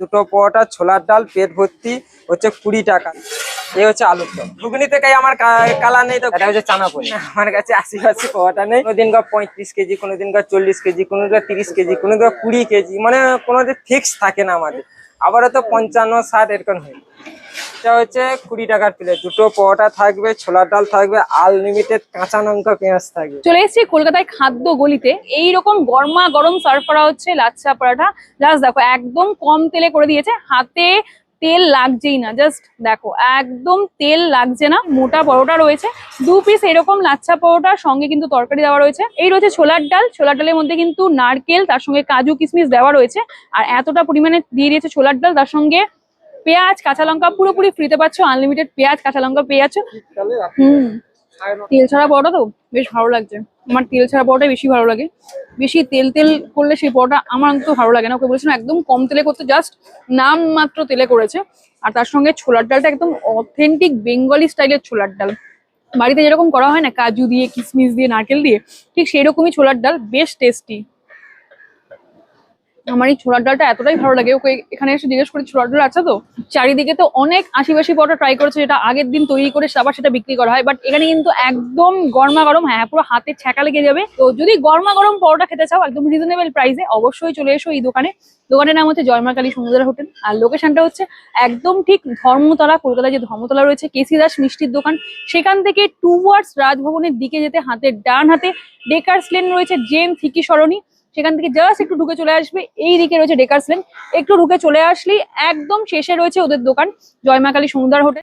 দুটো পরোটা ছোলার ডাল পেট ভর্তি হচ্ছে কুড়ি টাকা। এই হচ্ছে আলুর দম। ঘুগনি থেকে আমার কালা নেই তো? এটা হচ্ছে চানা পনি আমার কাছে আশি আশি পরোটা নেই। কোনোদিন গা পঁয়ত্রিশ কেজি কোনোদিন গা চল্লিশ কেজি কোনো দিন তিরিশ কেজি কোনো কুড়ি কেজি মানে কোনো দিন ফিক্স থাকে না আমাদের। আবারও তো পঞ্চান্ন ষাট এরকম হয় এটা হচ্ছে কুড়ি টাকার প্লেট দুটো পরোটা থাকবে, ছোলার ডাল থাকবে আনলিমিটেড কাঁচা লঙ্কা, পেঁয়াজ থাকবে। চলে এসেছি কলকাতায় খাদ্য গলিতে। এইরকম গরমা গরম সার্ভ করা হচ্ছে লাচ্ছা পরাঠা জাস্ট দেখো, একদম কম তেলে করে দিয়েছে। হাতে তেল লাগছেই না জাস্ট দেখো, একদম তেল লাগছে না, মোটা পরোটা রয়েছে। দু পিস এরকম লাচ্ছা পরোটার সঙ্গে কিন্তু তরকারি দেওয়া রয়েছে। এই রয়েছে ছোলার ডাল। ছোলার ডালের মধ্যে কিন্তু নারকেল, তার সঙ্গে কাজু কিশমিশ দেওয়া রয়েছে। আর এতটা পরিমাণে দিয়ে দিয়েছে ছোলার ডাল, তার সঙ্গে পেঁয়াজ, কাঁচা লঙ্কা পুরোপুরি ফ্রিতে পাচ্ছ আনলিমিটেড পেঁয়াজ, কাঁচা লঙ্কা পেয়ে যাচ্ছ। হুম, তেল ছাড়া পরোটা তো বেশ ভালো লাগছে। আমার তেল ছাড়া পরোটাই বেশি ভালো লাগে। বেশি তেল তেল করলে সেই পরোটা আমার তো ভালো লাগে না। ওকে বলেছিলাম একদম কম তেলে করতে জাস্ট নাম মাত্র তেলে করেছে। আর তার সঙ্গে ছোলার ডালটা একদম অথেন্টিক বেঙ্গলি স্টাইলের ছোলার ডাল। বাড়িতে যেরকম করা হয় না, কাজু দিয়ে কিশমিশ দিয়ে, নারকেল দিয়ে, ঠিক সেই রকমই ছোলার ডাল, বেশ টেস্টি আমার এই ছোলার ডালটা এতটাই ভালো লাগে। ওকে এখানে এসে জিজ্ঞেস করি, ছোলার ডাল আছে তো? চারিদিকে তো অনেক আশিবাসী পরোটা ট্রাই করেছে, যেটা আগের দিন তৈরি করে আবার সেটা বিক্রি করা হয়। বাট এখানে কিন্তু একদম গরমা গরম হ্যাঁ পুরো হাতে ছ্যাঁকা লেগে যাবে। তো যদি গরমা গরম পরোটা খেতে চাও, একদম রিজনেবল প্রাইসে অবশ্যই চলে এসো এই দোকানে। দোকানের নাম হচ্ছে জয়মা কালী সমুদ্র হোটেল। আর লোকেশনটা হচ্ছে একদম ঠিক ধর্মতলা, কলকাতায় যে ধর্মতলা রয়েছে, কেসি দাস মিষ্টির দোকান। সেখান থেকে টু ওয়ার্ডস রাজভবনের দিকে যেতে, হাতের ডান হাতে ডেকার্স লেন রয়েছে জেন থিকি সরণি সেখান থেকে জাস্ট একটু ঢুকে চলে আসবে। এই দিকে রয়েছে ডেকার্স লেন একটু ঢুকে চলে আসলেই একদম শেষে রয়েছে ওদের দোকান জয়মাকালী সুন্দর হোটেল।